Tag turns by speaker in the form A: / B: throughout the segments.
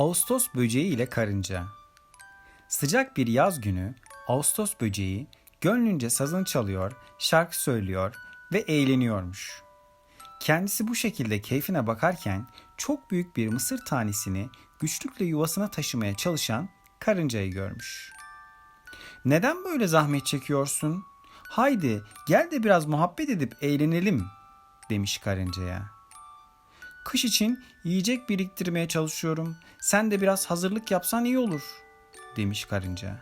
A: Ağustos böceği ile karınca. Sıcak bir yaz günü Ağustos böceği gönlünce sazını çalıyor, şarkı söylüyor ve eğleniyormuş. Kendisi bu şekilde keyfine bakarken çok büyük bir mısır tanesini güçlükle yuvasına taşımaya çalışan karıncayı görmüş. Neden böyle zahmet çekiyorsun? Haydi gel de biraz muhabbet edip eğlenelim demiş karıncaya. Kış için yiyecek biriktirmeye çalışıyorum. Sen de biraz hazırlık yapsan iyi olur, demiş karınca.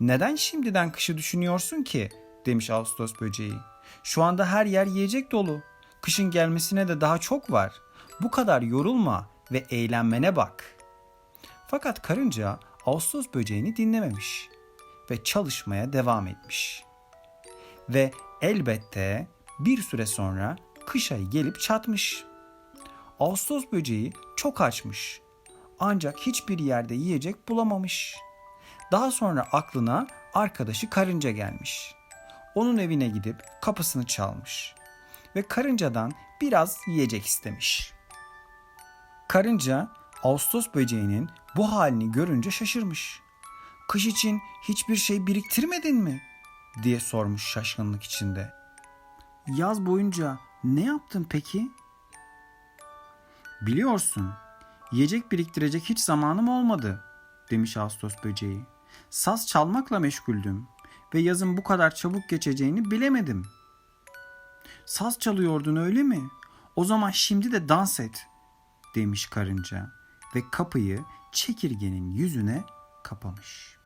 A: Neden şimdiden kışı düşünüyorsun ki? demiş Ağustos böceği. Şu anda her yer yiyecek dolu. Kışın gelmesine de daha çok var. Bu kadar yorulma ve eğlenmene bak. Fakat karınca Ağustos böceğini dinlememiş ve çalışmaya devam etmiş. Ve elbette bir süre sonra kış ayı gelip çatmış. Ağustos böceği çok açmış. Ancak hiçbir yerde yiyecek bulamamış. Daha sonra aklına arkadaşı karınca gelmiş. Onun evine gidip kapısını çalmış ve karıncadan biraz yiyecek istemiş. Karınca Ağustos böceğinin bu halini görünce şaşırmış. Kış için hiçbir şey biriktirmedin mi? diye sormuş şaşkınlık içinde. Yaz boyunca ne yaptın peki? Biliyorsun, yiyecek biriktirecek hiç zamanım olmadı, demiş Ağustos böceği. Saz çalmakla meşguldüm ve yazın bu kadar çabuk geçeceğini bilemedim. Saz çalıyordun öyle mi? O zaman şimdi de dans et, demiş karınca ve kapıyı çekirgenin yüzüne kapamış.